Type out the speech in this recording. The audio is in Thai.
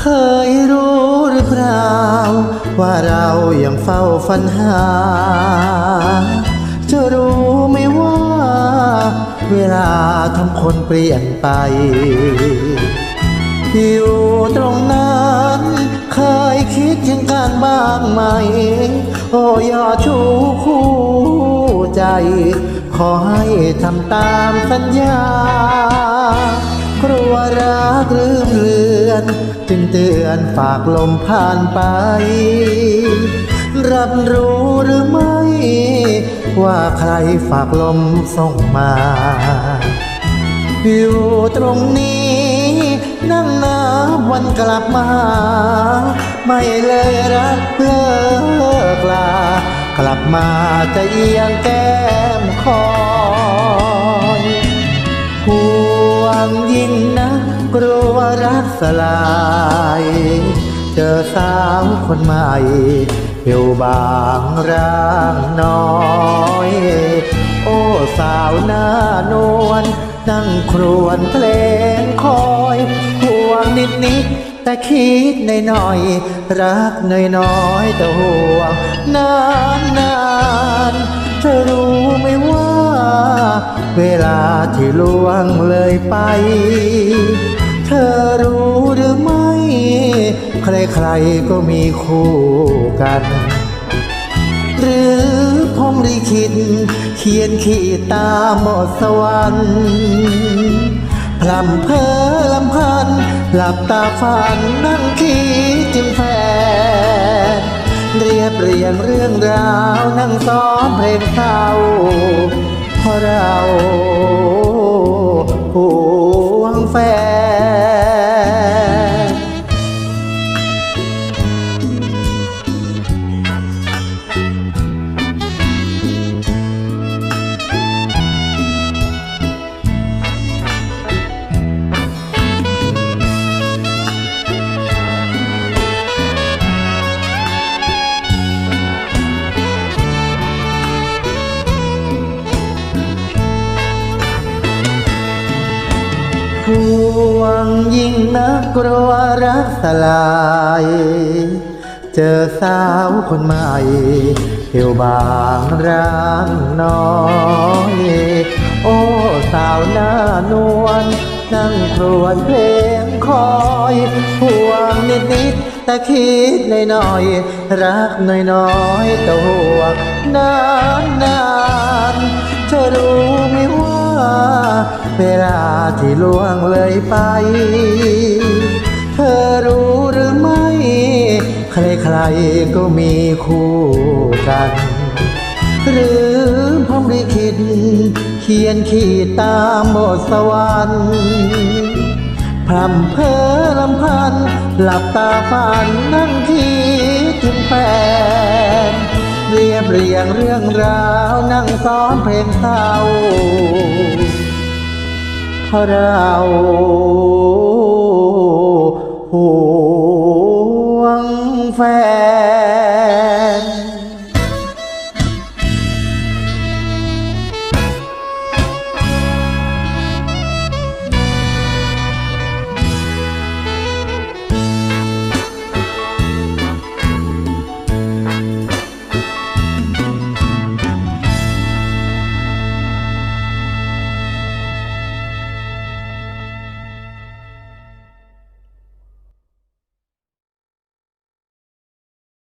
เคยรู้หรือเปล่า ว่าเรายังเฝ้าฝันหา จะรู้ไม่ว่า เวลาทำคนเปลี่ยนไป อยู่ตรงนั้นเคยคิดถึงการบ้างไหม โอ้ยอดชูคู่ใจ ขอให้ทำตามสัญญา กลัวรักลืมเลือน จึงเตือนฝากลมผ่านไป รับรู้หรือไม่ ว่าใครฝากลมส่งมา อยู่ตรงนี้ นั่งนับวันกลับมา ไม่เลยรักเลิกลากลับมาจะเอียงแก้มคอ วงยิ่งนะกลัวรักสลาย เจอสาวคนใหม่เหี่ยวบางร่างน้อย โอ้สาวหน้านวลนั่งครวนเพลงคอยห่วงนิดนิดแต่คิดในหน่อย รักน้อยน้อยแต่ห่วงนานนานจะรู้ไหมว่า เวลาที่ล่วงเลยไป เธอรู้หรือไม่ ใครๆก็มีคู่กัน หรือพรหมลิขิตเขียนขีดตามหมดสวรรค์พลำเพอลำพัน หลับตาฝันนั่งคิดถึงแฟนเรียบเรียงเรื่องราวนั่งซ้อมเพลงเศร้า เพราะเราห่วงแฟน วงยิ่งนักกลัวรักสลาย เจอสาวคนใหม่เหี่ยวบางร่างน้อยโอ้สาวหน้านวลนั่งครวนเพลงคอยห่วงนิดนิดแต่คิดในน้อยรักน้อยน้อยแต่ห่วงนานนานเธอรู้ไหมว่า เวลาที่ล่วงเลยไป เธอรู้หรือไม่ ใครๆก็มีคู่กัน หรือพรมลิขิตเขียนขีดตามบทสวรรค์พรำเพอลำพัน หลับตาฝันนั่งคิดถึงแฟน เรียบเรียงเรื่องราวนั่งซ้อมเพลงเศร้าเพราะเรา